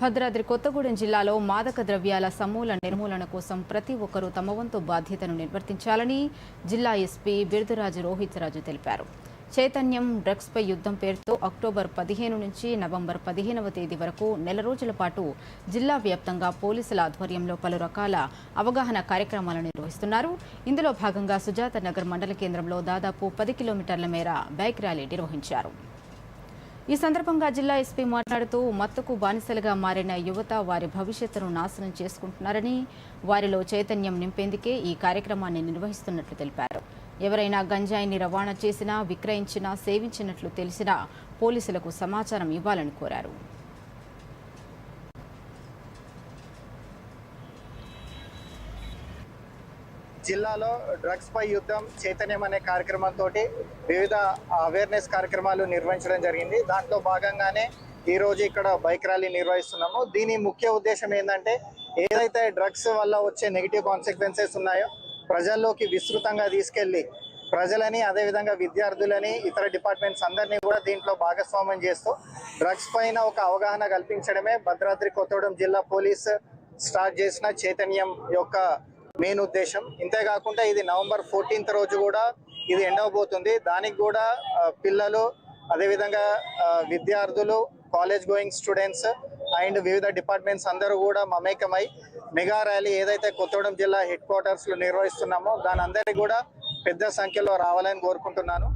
భద్రాద్రి కొత్తగూడెం జిల్లాలో మాదక ద్రవ్యాల సమూల నిర్మూలన కోసం ప్రతి ఒక్కరూ తమ వంతు బాధ్యతను నిర్వర్తించాలని జిల్లా ఎస్పీ బిరుదురాజు రోహిత్ రాజు తెలిపారు. చైతన్యం డ్రగ్స్పై యుద్ధం పేరుతో అక్టోబర్ పదిహేను నుంచి నవంబర్ పదిహేనవ తేదీ వరకు నెల రోజుల పాటు జిల్లా వ్యాప్తంగా పోలీసుల ఆధ్వర్యంలో పలు రకాల అవగాహన కార్యక్రమాలను నిర్వహిస్తున్నారు. ఇందులో భాగంగా సుజాత నగర్ మండల కేంద్రంలో దాదాపు పది కిలోమీటర్ల మేర బైక్ ర్యాలీ నిర్వహించారు. ఈ సందర్భంగా జిల్లా ఎస్పీ మాట్లాడుతూ మత్తుకు బానిసలుగా మారిన యువత వారి భవిష్యత్తును నాశనం చేసుకుంటున్నారని వారిలో చైతన్యం నింపేందుకే ఈ కార్యక్రమాన్ని నిర్వహిస్తున్నట్లు తెలిపారు. ఎవరైనా గంజాయిని రవాణా చేసినా విక్రయించినా సేవించినట్లు తెలిసినా పోలీసులకు సమాచారం ఇవ్వాలని కోరారు. జిల్లాలో డ్రగ్స్ పై యుద్ధం చైతన్యం అనే కార్యక్రమంతో వివిధ అవేర్నెస్ కార్యక్రమాలు నిర్వహించడం జరిగింది. దాంట్లో భాగంగానే ఈ రోజు ఇక్కడ బైక్ ర్యాలీ నిర్వహిస్తున్నాము. దీని ముఖ్య ఉద్దేశం ఏంటంటే ఏదైతే డ్రగ్స్ వల్ల వచ్చే నెగిటివ్ కాన్సిక్వెన్సెస్ ఉన్నాయో ప్రజల్లోకి విస్తృతంగా తీసుకెళ్ళి ప్రజలని అదేవిధంగా విద్యార్థులని ఇతర డిపార్ట్మెంట్స్ అందరినీ కూడా దీంట్లో భాగస్వామ్యం చేస్తూ డ్రగ్స్ పైన ఒక అవగాహన కల్పించడమే భద్రాద్రి కొత్తగూడెం జిల్లా పోలీస్ స్టార్ట్ చేసిన చైతన్యం యొక్క మెయిన్ ఉద్దేశం. ఇంతేకాకుండా ఇది నవంబర్ ఫోర్టీన్త్ రోజు కూడా ఇది ఎండవబోతుంది దానికి కూడా పిల్లలు అదేవిధంగా విద్యార్థులు కాలేజ్ గోయింగ్ స్టూడెంట్స్ అండ్ వివిధ డిపార్ట్మెంట్స్ అందరూ కూడా మమేకమై మెగా ర్యాలీ ఏదైతే కొత్తగూడెం జిల్లా హెడ్ క్వార్టర్స్లో నిర్వహిస్తున్నామో దాని అందరికీ కూడా పెద్ద సంఖ్యలో రావాలని కోరుకుంటున్నాను.